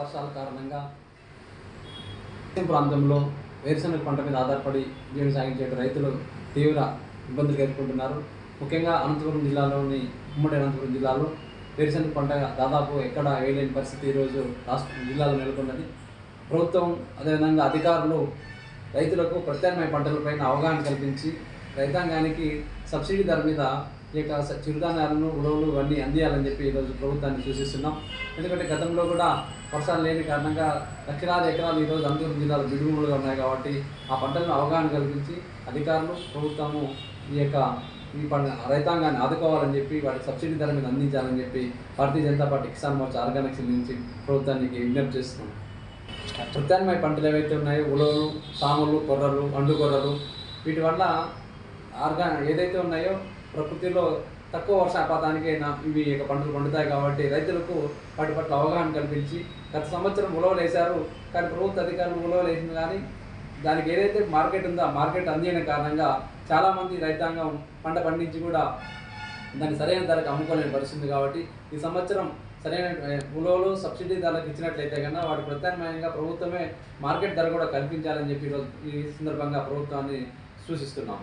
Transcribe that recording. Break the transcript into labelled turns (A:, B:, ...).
A: వర్షాల కారణంగా ప్రాంతంలో వేరుశనగ పంట మీద ఆధారపడి జీవన సాగించే రైతులు తీవ్ర ఇబ్బందులు ఎదుర్కొంటున్నారు. ముఖ్యంగా అనంతపురం జిల్లాలోని ఉమ్మడి అనంతపురం జిల్లాలో వేరుశనగ పంట దాదాపు ఎక్కడ వేయలేని పరిస్థితి ఈరోజు రాష్ట్ర జిల్లాలో నెలకొన్నది. ప్రభుత్వం అదేవిధంగా అధికారులు రైతులకు ప్రత్యామ్నాయ పంటలపైన అవగాహన కల్పించి రైతాంగానికి సబ్సిడీ ధర మీద ఈ యొక్క చిరుధాన్యాలను ఉడవలు ఇవన్నీ అందియాలని చెప్పి ఈరోజు ప్రభుత్వాన్ని సూచిస్తున్నాం. ఎందుకంటే గతంలో కూడా వర్షాలు లేని కారణంగా లక్షలాది ఎకరాలు ఈరోజు అనంతపురం జిల్లాలో బిడుగులుగా ఉన్నాయి కాబట్టి ఆ పంటలను అవగాహన కల్పించి అధికారులు ప్రభుత్వము ఈ యొక్క ఈ పంట రైతాంగాన్ని ఆదుకోవాలని చెప్పి వాటికి సబ్సిడీ ధర మీద అందించాలని చెప్పి భారతీయ జనతా పార్టీ కిసాన్ మోర్చా ఆర్గానిక్స్ నుంచి ప్రభుత్వానికి విజ్ఞప్తి చేస్తున్నాం. ప్రత్యామ్నాయ పంటలు ఏవైతే ఉన్నాయో ఉలవలు సాములు కొర్రలు అండు కొర్రలు వీటి వల్ల ఆర్గా ఏదైతే ఉన్నాయో ప్రకృతిలో తక్కువ వర్షపాతానికి ఇవి యొక్క పంటలు పండుతాయి కాబట్టి రైతులకు వాటి పట్ల అవగాహన కల్పించి గత సంవత్సరం ఉలవలు వేశారు. కానీ ప్రభుత్వ అధికారులు ఉలవలు వేసింది కానీ దానికి ఏదైతే మార్కెట్ ఉందో ఆ మార్కెట్ అందిన కారణంగా చాలామంది రైతాంగం పంట పండించి కూడా దాన్ని సరైన ధరకు అమ్ముకోలేని పరిస్థితుంది కాబట్టి ఈ సంవత్సరం సరైన ఉలవలు సబ్సిడీ ధరలకు ఇచ్చినట్లయితే కన్నా వాటి ప్రత్యామ్నాయంగా ప్రభుత్వమే మార్కెట్ ధర కూడా కల్పించాలని చెప్పి ఈ సందర్భంగా ప్రభుత్వాన్ని సూచిస్తున్నాం.